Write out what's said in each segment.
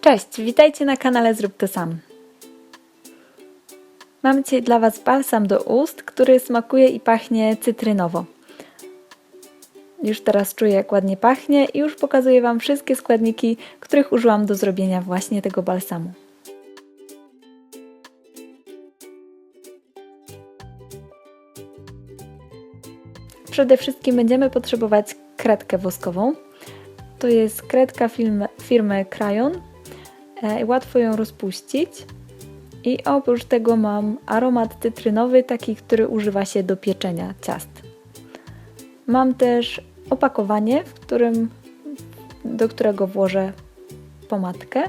Cześć, witajcie na kanale Zrób to sam. Mam dzisiaj dla Was balsam do ust, który smakuje i pachnie cytrynowo. Już teraz czuję, jak ładnie pachnie i już pokazuję Wam wszystkie składniki, których użyłam do zrobienia właśnie tego balsamu. Przede wszystkim będziemy potrzebować kredkę woskową. To jest kredka firmy, firmy Crayon. E, Łatwo ją rozpuścić. I oprócz tego mam aromat cytrynowy, taki, który używa się do pieczenia ciast. Mam też opakowanie, w którym, do którego włożę pomadkę.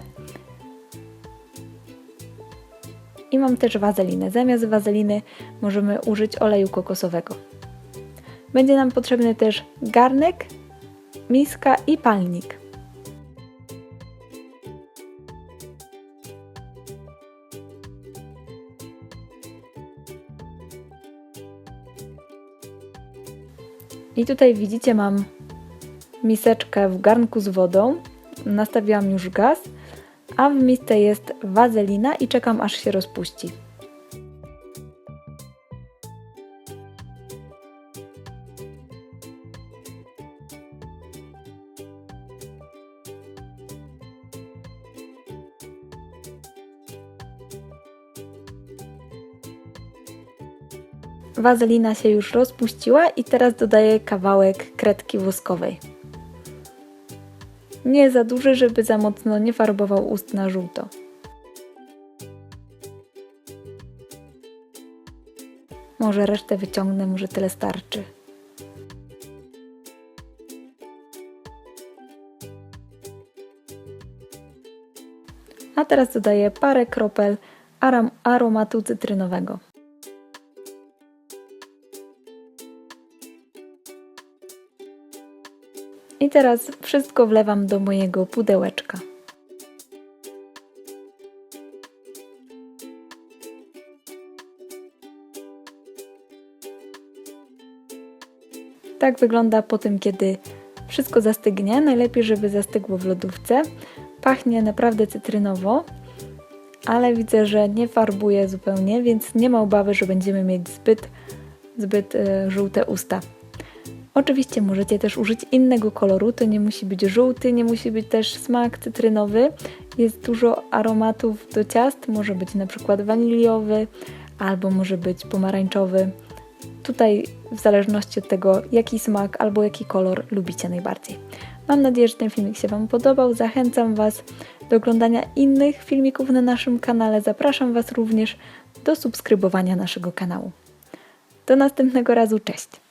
I mam też wazelinę. Zamiast wazeliny możemy użyć oleju kokosowego. Będzie nam potrzebny też garnek, miska i palnik. I tutaj widzicie, mam miseczkę w garnku z wodą. Nastawiłam już gaz, a w misce jest wazelina i czekam aż się rozpuści. Wazelina się już rozpuściła i teraz dodaję kawałek kredki woskowej. Nie za duży, żeby za mocno nie farbował ust na żółto. Może resztę wyciągnę, może tyle starczy. A teraz dodaję parę kropel aram- aromatu cytrynowego. I teraz wszystko wlewam do mojego pudełeczka. Tak wygląda po tym, kiedy wszystko zastygnie. Najlepiej, żeby zastygło w lodówce. Pachnie naprawdę cytrynowo, ale widzę, że nie farbuje zupełnie, więc nie ma obawy, że będziemy mieć zbyt, zbyt e, żółte usta. Oczywiście możecie też użyć innego koloru, to nie musi być żółty, nie musi być też smak cytrynowy. Jest dużo aromatów do ciast, może być na przykład waniliowy albo może być pomarańczowy. Tutaj w zależności od tego, jaki smak albo jaki kolor lubicie najbardziej. Mam nadzieję, że ten filmik się Wam podobał. Zachęcam Was do oglądania innych filmików na naszym kanale. Zapraszam Was również do subskrybowania naszego kanału. Do następnego razu, cześć!